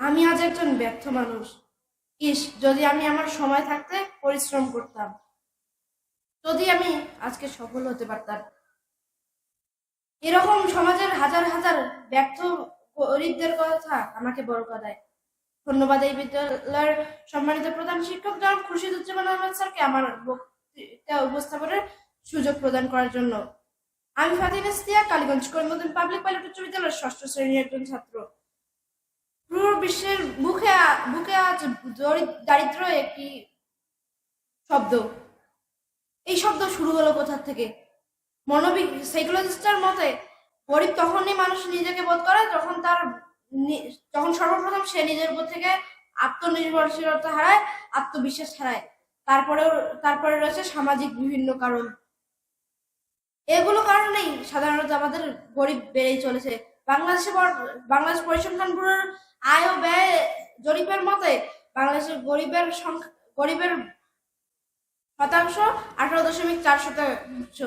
আমি আজ একজন ব্যর্থ মানুষ। ইস, যদি আমি আমার সময় থাকতে পরিশ্রম করতাম, যদি আমি আজকে সফল হতে পারতাম। এরকম সমাজের হাজার হাজার ব্যর্থ গরিবদের কথা আমাকে বড় দেয় ধন্যবাদ এই বিদ্যালয়ের সম্মানিত প্রধান শিক্ষক জনাব খুরশিদুজ্জামান আহমেদ স্যারকে আমার বক্তৃতা উপস্থাপনের সুযোগ প্রদান করার জন্য। আমি ফাতিন ইস্তিয়া, কালীগঞ্জ করিমুদ্দিন পাবলিক পাইলট উচ্চ বিদ্যালয়ের ষষ্ঠ শ্রেণির একজন ছাত্র। পুরো বিশ্বের বুকে বুকে দরি- দারিদ্র একটি শব্দ। এই শব্দ শুরু হলো কোথা থেকে? মনোবিক সাইকোলজিস্টের মতে, গরিব তখনই মানুষ নিজেকে বোধ করে যখন তার যখন সর্বপ্রথম সে নিজের উপর থেকে আত্মনির্ভরশীলতা হারায়, আত্মবিশ্বাস হারায়। তারপরেও, তারপরে রয়েছে সামাজিক বিভিন্ন কারণ। এগুলো কারণেই সাধারণত আমাদের গরিব বেড়েই চলেছে। বাংলাদেশে বাংলাদেশ পরিসংখ্যান ব্যুরোর আয় ও ব্যয় জরিপের মতে বাংলাদেশের গরিবের সংখ্যা গরিবের শতাংশ আঠারো দশমিক চার শতাংশ,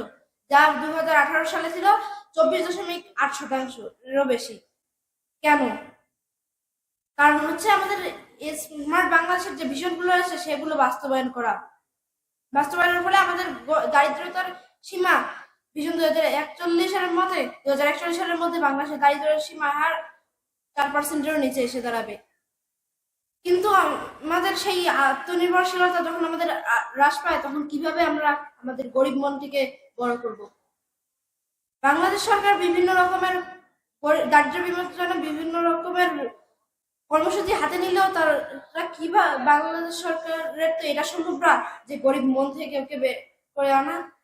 যা দু হাজার আঠারো সালে ছিল চব্বিশ দশমিক আট শতাংশ এরও বেশি। কেন? কারণ হচ্ছে আমাদের স্মার্ট বাংলাদেশের যে ভিশনগুলো আছে সেগুলো বাস্তবায়ন করা। বাস্তবায়নের ফলে আমাদের দারিদ্রতার সীমা ভিশন দুই হাজার একচল্লিশ সালের মধ্যে দু হাজার একচল্লিশ সালের মধ্যে বাংলাদেশের দারিদ্রের সীমা হার চার পার্সেন্টেরও নিচে এসে দাঁড়াবে। কিন্তু আমাদের সেই আত্মনির্ভরশীলতা যখন আমাদের হ্রাস পায়, তখন কীভাবে আমরা আমাদের গরিব মনটিকে বড় করব? বাংলাদেশ সরকার বিভিন্ন রকমের গরি- দারিদ্র্য বিমোচনে বিভিন্ন রকমের কর্মসূচি হাতে নিলেও তারা কীভাবে বাংলাদেশ সরকারের তো এটা সম্ভব না যে গরিব মন থেকে ওকে বের করে আনা।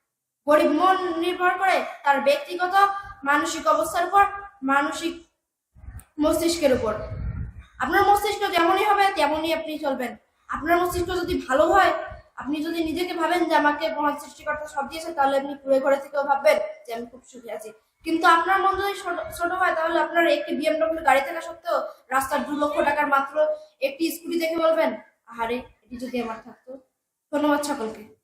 গরিব মন নির্ভর করে তার ব্যক্তিগত মানসিক অবস্থার উপর, মানসিক মস্তিষ্কের উপর। আপনার মস্তিষ্ক যেমনই হবে, তেমনই আপনি চলবেন। আপনার মস্তিষ্ক যদি ভালো হয়, আপনি যদি নিজেকে ভাবেন যে আমাকে মহান সৃষ্টিকর্তা সব দিয়েছে, তাহলে আপনি কুড়ে ঘরে থেকেও ভাববেন যে আমি খুব সুখী আছি। কিন্তু আপনার মন যদি ছোট- হয়, তাহলে আপনার একটি বিএমডব্লিউ গাড়ি থাকা সত্ত্বেও রাস্তার দু লক্ষ টাকার মাত্র একটি স্কুটি দেখে বলবেন, আহারে, এটি যদি আমার থাকতো। ধন্যবাদ সকলকে।